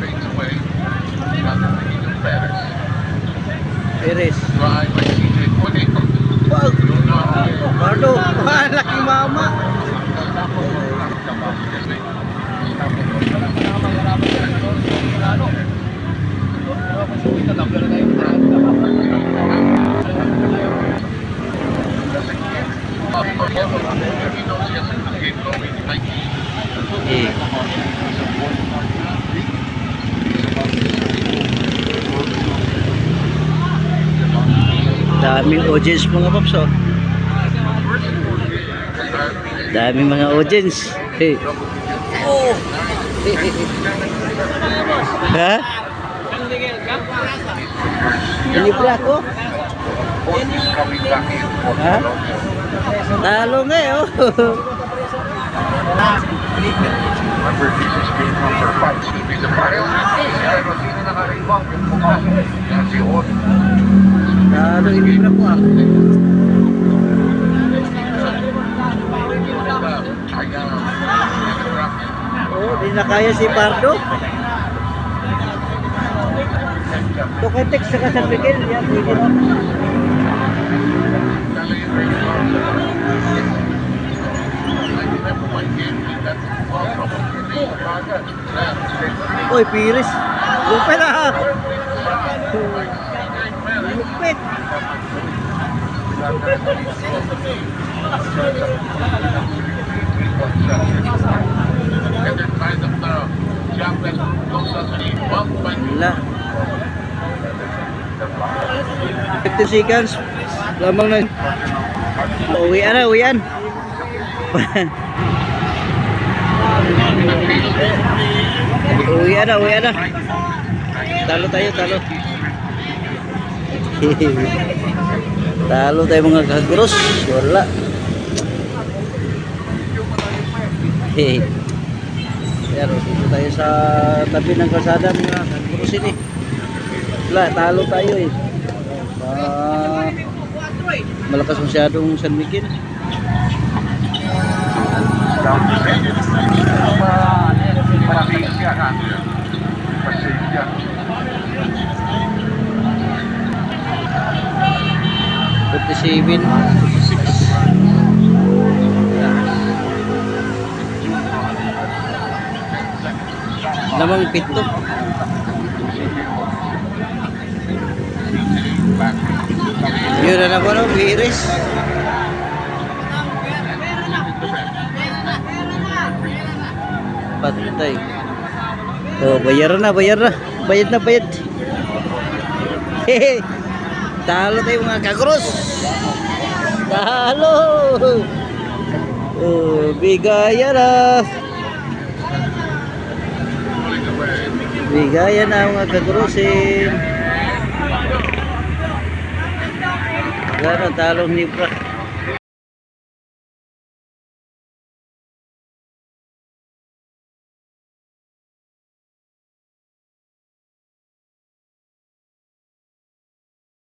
fades away. Nothing to Eden Perez. Bardo! Ah, laki mama! Eh. Daming audience mga paps oh. Daming mga audience. Hey. Oh. ha? Libre ako? Ha? Talo nga is game number 5. Should be the final. Pero sino nakaribang yung pumasok? Yan si Od. Talo libre ako ah. Kaya, Oh, di na kaya si Pardo. Tuketek sa San Miguel, yan, pwede Oy, Piris. Lupit ah. Lupit. Wala. 50 seconds. Lamang na. Uwian na, uwian. Uwian na, uwian na. Talo tayo, talo. talo tayo mga kagros. Wala. Pero dito tayo sa tabi ng kalsada mga kagros ini. Wala, talo tayo eh. Ah, malakas masyadong San Miguel. Fifty-seven. Lamang pito. Yun na lang ano, Viris. Patay. Oh, bayar na, bayar na. Bayad na, bayad. Hehe. Talo tayo mga kagros. Talo. Oh, bigaya na. Bigaya na mga kagrusin. Wala na, talong ni Pra.